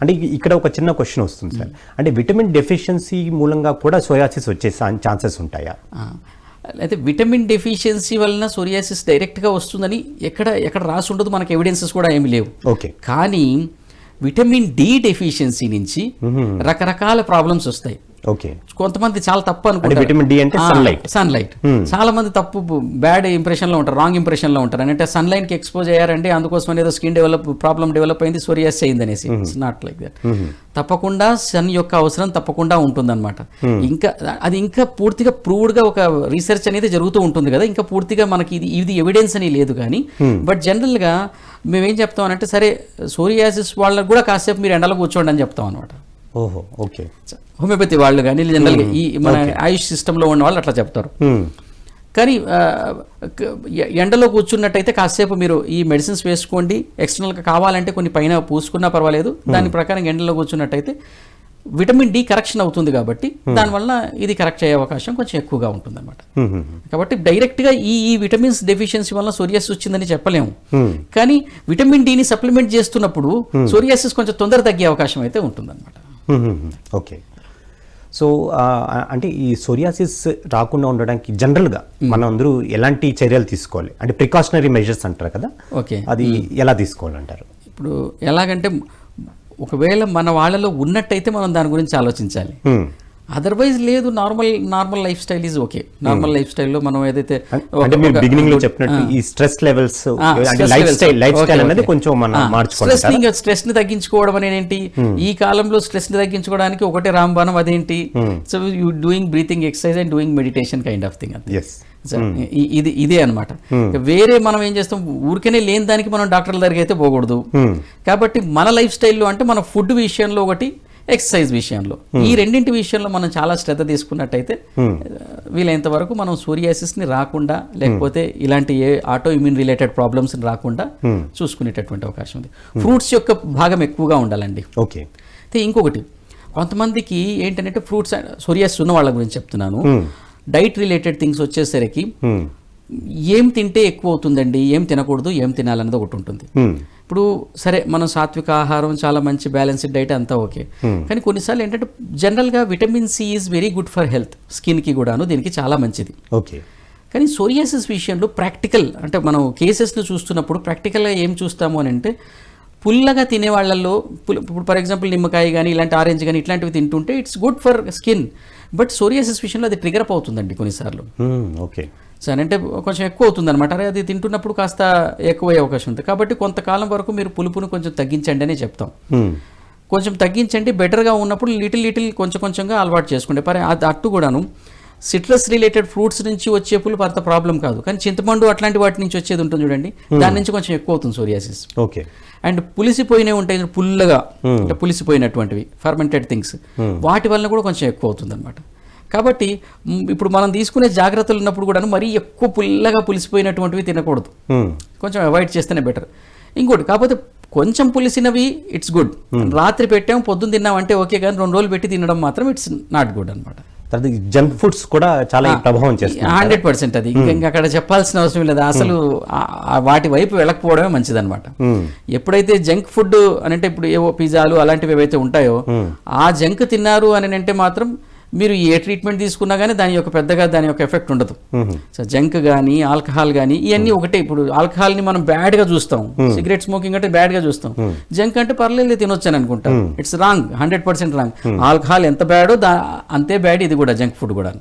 అంటే ఇక్కడ ఒక చిన్న క్వశ్చన్ వస్తుంది సార్. అంటే విటమిన్ డెఫిషియన్సీ మూలంగా కూడా సోయాసిస్ వచ్చే ఛాన్సెస్ ఉంటాయా? అయితే విటమిన్ డెఫిషియన్సీ వలన సోరియాసిస్ డైరెక్ట్గా వస్తుందని ఎక్కడ ఎక్కడ రాసి ఉండదు మనకు ఎవిడెన్సెస్ కూడా ఏమి లేవు. ఓకే. కానీ విటమిన్ డి డెఫిషియన్సీ నుంచి రకరకాల ప్రాబ్లమ్స్ వస్తాయి. ఓకే. కొంతమంది చాలా తప్పు అనుకుంటారు. విటమిన్ డి అంటే సన్లైట్ సన్లైట్ చాలా మంది తప్పు బ్యాడ్ ఇంప్రెషన్లో ఉంటారు రాంగ్ ఇంప్రెషన్లో ఉంటారు. అంటే సన్లైట్కి ఎక్స్పోజ్ అయ్యారంటే అందుకోసం ఏదో స్కిన్ డెవలప్ ప్రాబ్లం డెవలప్ అయింది సోరియాస్ అయింది అనేసి. ఇట్స్ నాట్ లైక్ దట్ తప్పకుండా సన్ యొక్క అవసరం తప్పకుండా ఉంటుందన్నమాట. ఇంకా అది ఇంకా పూర్తిగా ప్రూవ్డ్గా ఒక రీసెర్చ్ అనేది జరుగుతూ ఉంటుంది కదా. ఇంకా పూర్తిగా మనకి ఇది ఇది ఎవిడెన్స్ అని లేదు కానీ బట్ జనరల్గా మేమేం చెప్తాం అంటే సరే సోరియాసిస్ వాళ్ళకి కూడా కాసేపు మీరు ఎండలో కూర్చోండి అని చెప్తాం అనమాట ఓహో ఓకే. హోమియోపతి వాళ్ళు కానీ జనరల్గా ఈ మన ఆయుష్ సిస్టంలో ఉన్న వాళ్ళు అట్లా చెప్తారు. కానీ ఎండలో కూర్చున్నట్టయితే కాసేపు మీరు ఈ మెడిసిన్స్ వేసుకోండి ఎక్స్టర్నల్గా కావాలంటే కొన్ని పైన పూసుకున్నా పర్వాలేదు. దాని ప్రకారం ఎండలో కూర్చున్నట్టయితే విటమిన్ డి కరెక్షన్ అవుతుంది కాబట్టి దానివల్ల ఇది కరెక్ట్ అయ్యే అవకాశం కొంచెం ఎక్కువగా ఉంటుంది కాబట్టి డైరెక్ట్గా ఈ ఈ విటమిన్స్ డెఫిషియన్సీ వల్ల సోరియాసిస్ వచ్చిందని చెప్పలేము. కానీ విటమిన్ డిని సప్లిమెంట్ చేస్తున్నప్పుడు సోరియాసిస్ కొంచెం తొందర తగ్గే అవకాశం అయితే ఉంటుందన్నమాట. ఓకే సో అంటే ఈ సోరియాసిస్ రాకుండా ఉండడానికి జనరల్గా మనం అందరూ ఎలాంటి చర్యలు తీసుకోవాలి? అంటే ప్రికాషనరీ మెజర్స్ అంటారు కదా? ఓకే. అది ఎలా తీసుకోవాలంటారు? ఇప్పుడు ఎలాగంటే ఒకవేళ మన వాళ్ళలో ఉన్నట్టయితే మనం దాని గురించి ఆలోచించాలి. Hmm. అదర్వైజ్ లేదు normal normal lifestyle is okay normal life స్టైల్లో మనం ఏదైతే అంటే మీరు బిగినింగ్లో చెప్పినట్టు ఈ stress levels life style life style అనేది కొంచెం మనం మార్చుకోవాలి స్ట్రెస్ని స్ట్రెస్ని తగ్గించుకోవడం అనేది ఏంటి ఈ కాలంలో స్ట్రెస్ని తగ్గించుకోవడానికి ఒకటే రాంబాణం అదేంటి? So you doing breathing exercise and doing meditation kind of thing ఇది ఇదే అనమాట వేరే మనం ఏం చేస్తాం? ఊరికనే లేని దానికి మనం డాక్టర్ల దగ్గరికి అయితే పోకూడదు. కాబట్టి మన లైఫ్ స్టైల్లో అంటే మన ఫుడ్ విషయంలో ఒకటి ఎక్సర్సైజ్ విషయంలో. ఈ రెండింటి విషయంలో మనం చాలా శ్రద్ధ తీసుకున్నట్టయితే వీలైనంత వరకు మనం సోరియాసిస్ని రాకుండా లేకపోతే ఇలాంటి ఏ ఆటో ఇమ్యూన్ రిలేటెడ్ ప్రాబ్లమ్స్ రాకుండా చూసుకునేటటువంటి అవకాశం ఉంది. ఫ్రూట్స్ యొక్క భాగం ఎక్కువగా ఉండాలండి. ఓకే అయితే ఇంకొకటి కొంతమందికి ఏంటంటే ఫ్రూట్స్ సోరియాస్ ఉన్న వాళ్ళ గురించి చెప్తున్నాను. డైట్ రిలేటెడ్ థింగ్స్ వచ్చేసరికి ఏం తింటే ఎక్కువ అవుతుందండి ఏం తినకూడదు ఏం తినాలన్నది ఒకటి ఉంటుంది. ఇప్పుడు సరే మనం సాత్విక ఆహారం చాలా మంచి బ్యాలెన్స్డ్ డైట్ అంతా ఓకే. కానీ కొన్నిసార్లు ఏంటంటే జనరల్గా vitamin C is very good for health స్కిన్కి కూడాను దీనికి చాలా మంచిది. ఓకే. కానీ సోరియాసిస్ విషయంలో ప్రాక్టికల్ అంటే మనం కేసెస్ను చూస్తున్నప్పుడు ప్రాక్టికల్గా ఏం చూస్తాము అని అంటే పుల్లగా తినే వాళ్ళల్లో పుల్- ఇప్పుడు ఫర్ ఎగ్జాంపుల్ నిమ్మకాయ కానీ ఇలాంటి ఆరెంజ్ కానీ ఇట్లాంటివి తింటుంటే it's good for skin but psoriasis విషయంలో అది ట్రిగర్ అప్ అవుతుందండి కొన్నిసార్లు. ఓకే సరే అంటే కొంచెం ఎక్కువ అవుతుంది అనమాట అరే అది తింటున్నప్పుడు కాస్త ఎక్కువ అయ్యే అవకాశం ఉంది. కాబట్టి కొంతకాలం వరకు మీరు పులుపును కొంచెం తగ్గించండి అనే చెప్తాం. కొంచెం తగ్గించండి బెటర్గా ఉన్నప్పుడు లిటిల్ లిటిల్ కొంచెం కొంచెంగా అలవాటు చేసుకుంటే పరే అది అట్టు కూడాను సిట్రస్ రిలేటెడ్ ఫ్రూట్స్ నుంచి వచ్చే పులుపు అంత ప్రాబ్లం కాదు. కానీ చింతపండు అట్లాంటి వాటి నుంచి వచ్చేది ఉంటుంది చూడండి. దాని నుంచి కొంచెం ఎక్కువ అవుతుంది సోరియాసిస్. ఓకే. అండ్ పులిసిపోయినవి ఉంటాయి పుల్లగా అంటే పులిసిపోయినటువంటివి ఫర్మెంటెడ్ థింగ్స్ వాటి వల్ల కూడా కొంచెం ఎక్కువ అవుతుంది అనమాట కాబట్టి ఇప్పుడు మనం తీసుకునే జాగ్రత్తలు ఉన్నప్పుడు కూడా మరీ ఎక్కువ పుల్లగా పులిసిపోయినటువంటివి తినకూడదు. కొంచెం అవాయిడ్ చేస్తేనే బెటర్ ఇంకోటి కాకపోతే కొంచెం పులిసినవి ఇట్స్ గుడ్ రాత్రి పెట్టాం పొద్దున్న తిన్నాం అంటే ఓకే కానీ రెండు రోజులు పెట్టి తినడం మాత్రం ఇట్స్ నాట్ గుడ్ అనమాట తర్వాత జంక్ ఫుడ్స్ కూడా చాలా ప్రభావం చేస్తుంది. హండ్రెడ్ పర్సెంట్ అది. ఇంకా ఇంకా అక్కడ చెప్పాల్సిన అవసరం లేదు. అసలు వాటి వైపు వెళ్ళకపోవడమే మంచిదన్నమాట. ఎప్పుడైతే జంక్ ఫుడ్ అని అంటే ఇప్పుడు ఏవో పిజ్జాలు అలాంటివి ఏవైతే ఉంటాయో ఆ జంక్ తిన్నారు అని అంటే మాత్రం మీరు ఏ ట్రీట్మెంట్ తీసుకున్నా కానీ దాని యొక్క పెద్దగా దాని యొక్క ఎఫెక్ట్ ఉండదు. సో జంక్ కానీ ఆల్కహాల్ కానీ ఇవన్నీ ఒకటే. ఇప్పుడు ఆల్కహాల్ని మనం బ్యాడ్గా చూస్తాం. సిగరెట్ స్మోకింగ్ అంటే బ్యాడ్గా చూస్తాం. జంక్ అంటే పర్లేదు తినొచ్చు అని అనుకుంటాం it's wrong hundred percent wrong alcohol ఎంత బ్యాడో దా అంతే బ్యాడ్ ఇది కూడా జంక్ ఫుడ్ కూడా